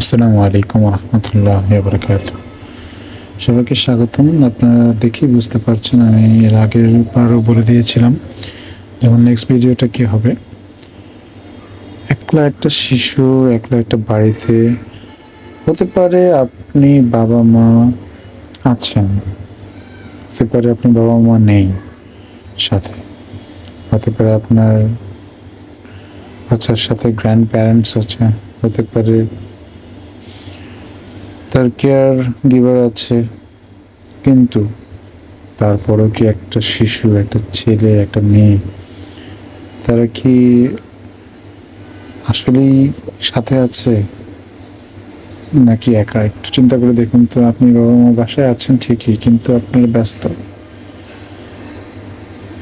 আসসালামু আলাইকুম রহমতুল্লাহ বরকাত সবাইকে স্বাগতম। আপনারা দেখি বুঝতে পারছেন আমি এর আগের বারও বলে দিয়েছিলাম যেমন নেক্সট ভিডিওটা কি হবে। একলা একটা শিশু, একলা একটা বাড়িতে হতে পারে আপনি বাবা মা আছেন, হতে পারে আপনি বাবা মা নেই সাথে, হতে পারে আপনার বাচ্চার সাথে গ্র্যান্ড প্যারেন্টস আছে হতে পারে তার কেয়ার গিভার আছে, কিন্তু তারপরও কি একটা শিশু, একটা ছেলে, একটা মেয়ে, তারা কি আসলেই সাথে আছে? নাকি একা? একটু চিন্তা করে দেখুন তো, আপনি বাবা মা বাসায় আছেন ঠিকই, কিন্তু আপনার ব্যস্ত।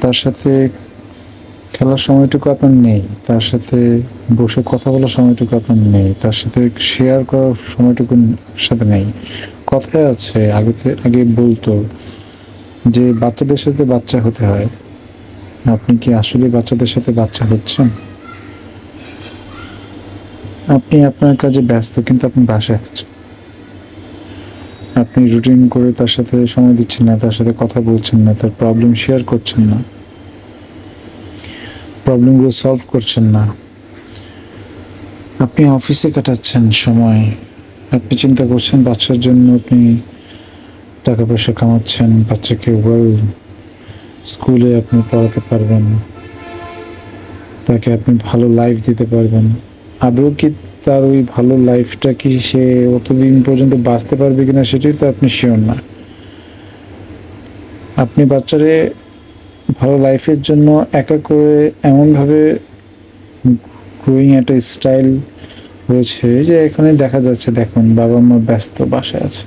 তার সাথে খেলার সময়টুকু আপনার নেই, তার সাথে বসে কথা বলার সময়টুকু আপনার নেই, তার সাথে শেয়ার করার সময়টুকু সাথে নেই। কথায় আছে আগে তে- আগে বলতো যে বাচ্চাদের সাথে বাচ্চা হতে হয়। আপনি কি আসলে বাচ্চাদের সাথে বাচ্চা হচ্ছেন? আপনি আপনার কাজে ব্যস্ত, কিন্তু আপনি বাসায় আছেন। আপনি রুটিন করে তার সাথে সময় দিচ্ছেন না, তার সাথে কথা বলছেন না, তার প্রবলেম শেয়ার করছেন না। প্রবলেমগুলো সলভ করছেন না। আপনি অফিসে কাটাচ্ছেন সময়। আপনি চিন্তা করছেন বাচ্চার জন্য আপনি টাকা পয়সা কামাচ্ছেন, বাচ্চাকে ওয়েল স্কুলে আপনি পড়াতে পারবেন। তাকে আপনি ভালো লাইফ দিতে পারবেন। আদৌ কি তার ওই ভালো লাইফটা কি সে অতদিন পর্যন্ত বাঁচতে পারবে কিনা সেটাই তো আপনি শিওর না। আপনি বাচ্চারে ভালো লাইফের জন্য একা করে এমনভাবে গ্রোয়িং একটা স্টাইল হয়েছে যে এখানে দেখা যাচ্ছে, দেখুন, বাবা মা ব্যস্ত বাসায় আছে।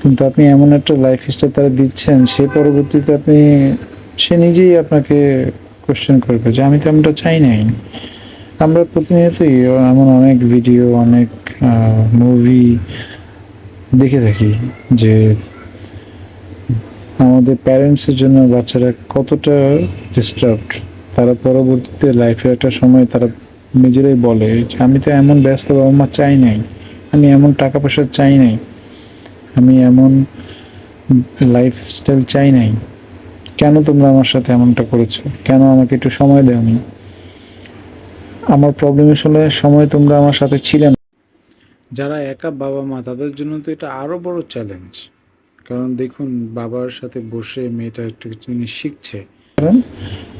কিন্তু আপনি এমন একটা লাইফ স্টাইল তারা দিচ্ছেন, সে পরবর্তীতে আপনি, সে নিজেই আপনাকে কোশ্চেন করবে যে, আমি তো এমনটা চাই নাই। আমরা প্রতিনিয়তই এমন অনেক ভিডিও অনেক মুভি দেখে থাকি যে আমাদের প্যারেন্টসের জন্য বাচ্চারা কতটা ডিস্টার্বড তারা পরবর্তীতে লাইফে একটা সময় তারা নিজেরাই বলে যে, আমি তো এমন ব্যস্ত বাবা মা চাই নাই। আমি এমন টাকা পয়সা চাই নাই। আমি এমন লাইফস্টাইল চাই নাই। কেন তোমরা আমার সাথে এমনটা করেছ? কেন আমাকে একটু সময় দেওনি? আমার প্রবলেমের সময় সময় তোমরা আমার সাথে ছিলে না। যারা একা বাবা মা তাদের জন্য তো এটা আরও বড় চ্যালেঞ্জ কারণ দেখুন, বাবার সাথে বসে মেয়েটা একটু জিনিস শিখছে। কারণ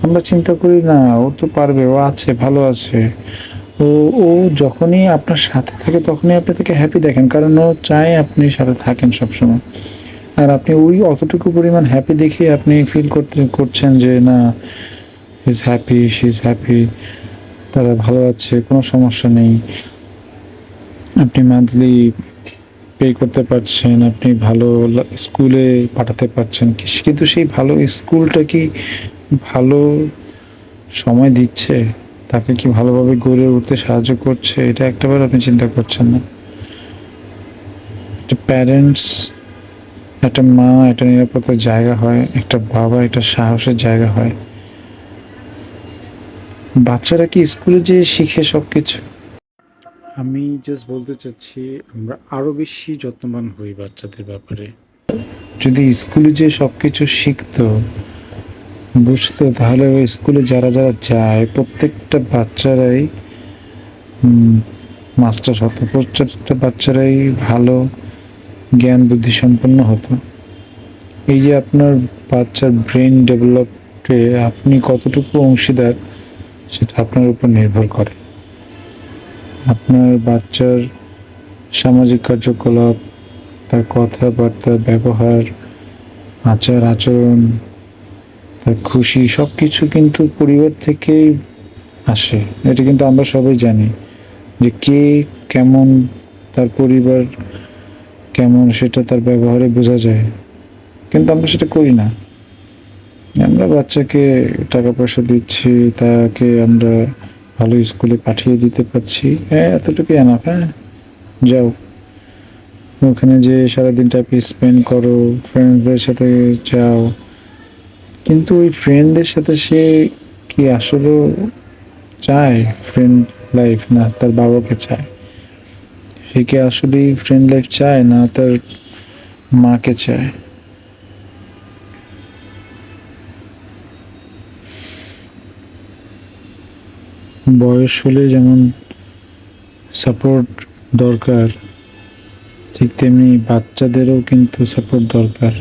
আমরা চিন্তা করি, না, ও তো পারবে, ও আছে, ভালো আছে। ও ও যখনই আপনার সাথে থাকে, তখনই আপনি তাকে হ্যাপি দেখেন, কারণ ও চায় আপনি সাথে থাকেন সবসময়। আর আপনি ওই অতটুকু পরিমাণ হ্যাপি দেখে আপনি ফিল করতে, করছেন যে, না is happy she is happy তারা ভালো আছে, কোনো সমস্যা নেই। আপনি মান্থলি পে করতে পারছেন, আপনি ভালো স্কুলে পাঠাতে পারছেন কিন্তু সেই ভালো স্কুলটা কি ভালো সময় দিচ্ছে? তাকে কি ভালোভাবে গড়ে উঠতে সাহায্য করছে? এটা একটাবার আপনি চিন্তা করছেন না। একটা প্যারেন্টস একটা মা, একটা নিরাপত্তার জায়গা হয়, একটা বাবা, একটা সাহসের জায়গা হয়। বাচ্চারা কি স্কুলে যেয়ে শিখে সব কিছু আমি জাস্ট বলতে চাচ্ছি, আমরা আরও বেশি যত্নবান হই বাচ্চাদের ব্যাপারে। যদি স্কুলে যে সব কিছু শিখতো, বুঝতো, তাহলে ওই স্কুলে যারা যারা যায়, প্রত্যেকটা বাচ্চারাই মাস্টার হতো প্রত্যেকটা বাচ্চারাই ভালো জ্ঞান, বুদ্ধি সম্পন্ন হতো। এই যে আপনার বাচ্চার ব্রেন ডেভেলপে আপনি কতটুকু অংশীদার, সেটা আপনার উপর নির্ভর করে। আপনার বাচ্চার সামাজিক কার্যকলাপ, তার কথাবার্তা, ব্যবহার, আচার, আচরণ, তার খুশি সব কিছু কিন্তু পরিবার থেকেই আসে। এটা কিন্তু আমরা সবাই জানি যে কে কেমন তার পরিবার কেমন সেটা তার ব্যবহারে বোঝা যায়। কিন্তু আমরা সেটা করি না। আমরা বাচ্চাকে টাকা পয়সা দিচ্ছি, তাকে আমরা ভালো স্কুলে পাঠিয়ে দিতে পারছি। হ্যাঁ এতটুকু এনাফ হ্যাঁ। যাও। ওখানে যে সারাদিনটা স্পেন্ড করো ফ্রেন্ডসদের সাথে যাও। কিন্তু ওই ফ্রেন্ডদের সাথে সে কি আসলে চায় ফ্রেন্ড লাইফ না, তার বাবাকে চায়। সে কি আসলেই ফ্রেন্ড লাইফ চায় না তার মাকে চায়? বয়স হলে যেমন সাপোর্ট দরকার, ঠিক তেমনি বাচ্চাদেরও কিন্তু সাপোর্ট দরকার।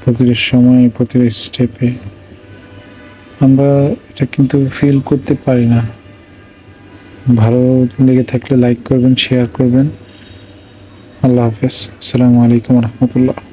প্রতিটা সময় প্রতিটা স্টেপে আমরা এটা কিন্তু ফিল করতে পারি না। ভালো লেগে থাকলে লাইক করবেন শেয়ার করবেন। আল্লাহ হাফেজ। আসসালামু আলাইকুম রহমতুল্লাহ।